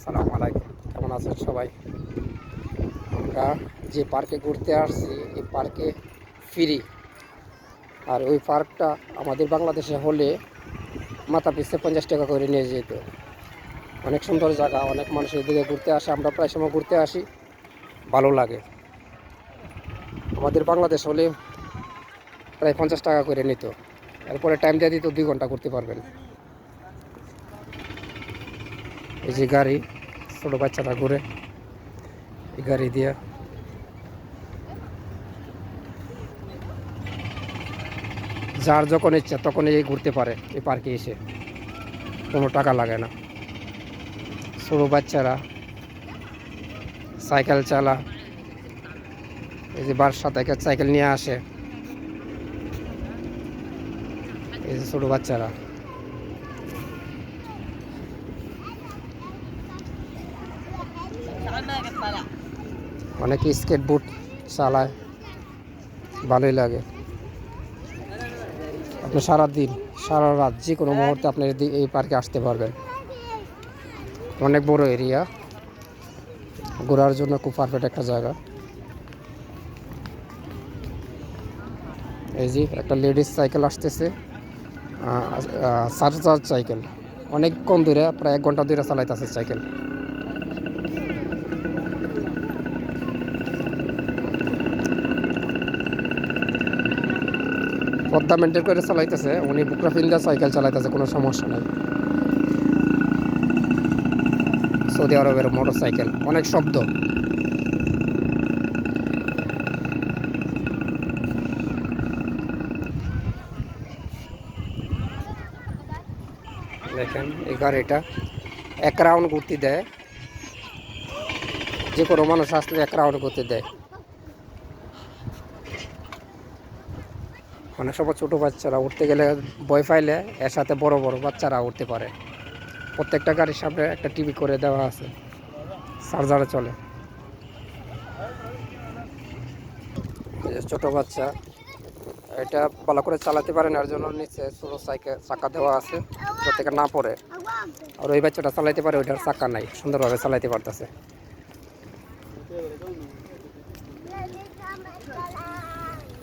আসসালামু আলাইকুম। কেমন আছেন সবাই? আমরা যে পার্কে ঘুরতে আসছি, এই পার্কে ফ্রি। আর ওই পার্কটা আমাদের বাংলাদেশে হলে মাথা পিছতে পঞ্চাশ টাকা করে নিয়ে যেত। অনেক সুন্দর জায়গা, অনেক মানুষ এদিকে ঘুরতে আসে, আমরা প্রায় সময় ঘুরতে আসি। ভালো লাগে। আমাদের বাংলাদেশ হলে প্রায় পঞ্চাশ টাকা করে নিত। এরপরে টাইম দিয়ে দিত দুই ঘণ্টা করতে পারবেন। এই যে গাড়ি, ছোটো বাচ্চারা ঘুরে এই গাড়ি দিয়ে। যার যখন ইচ্ছা তখন এই ঘুরতে পারে, এই পার্কে এসে। কোনো টাকা লাগে না। ছোটো বাচ্চারা সাইকেল চালা, এই যে বাসা থেকে সাইকেল নিয়ে আসে। এই যে ছোটো বাচ্চারা। অনেকে বোট চালায়, ভালোই লাগে। আপনি সারা দিন সারা রাত যে কোনো মুহূর্তে আপনি এই পার্কে আসতে পারবেন। অনেক বড় এরিয়া, ঘোরার জন্য খুব পারফেক্ট একটা জায়গা। এই যে একটা লেডিস সাইকেল আসতেছে চার্জার সাইকেল অনেক কম দূরে প্রায় এক ঘণ্টা দূরে চালাইতেছে সাইকেল পদ্মা মেনটেন করে চালাইতেছে, উনি বুকরা ফিন্দা সাইকেল চালাইতেছে, কোনো সমস্যা নাই। সৌদি আরবের মোটর সাইকেল অনেক শব্দ। দেখেন, এই গাড়িটা এক রাউন্ড ঘুরতে দেয়। যে কোনো মানুষ আসলে এক রাউন্ড ঘুরতে দেয়। মানে অনেক সময় ছোটো বাচ্চারা উঠতে গেলে বই ফাইলে এর সাথে বড় বড় বাচ্চারা উঠতে পারে। প্রত্যেকটা গাড়ির সামনে একটা টিভি করে দেওয়া আছে। চার্জারে চলে। ছোট বাচ্চা, এটা ভালো করে চালাতে পারেন এর জন্য নিচে ছোটো সাইকেল, চাকা দেওয়া আছে প্রত্যেকে না পড়ে। আর ওই বাচ্চাটা চালাইতে পারে, ওইটার চাকা নাই, সুন্দরভাবে চালাইতে পারতেছে।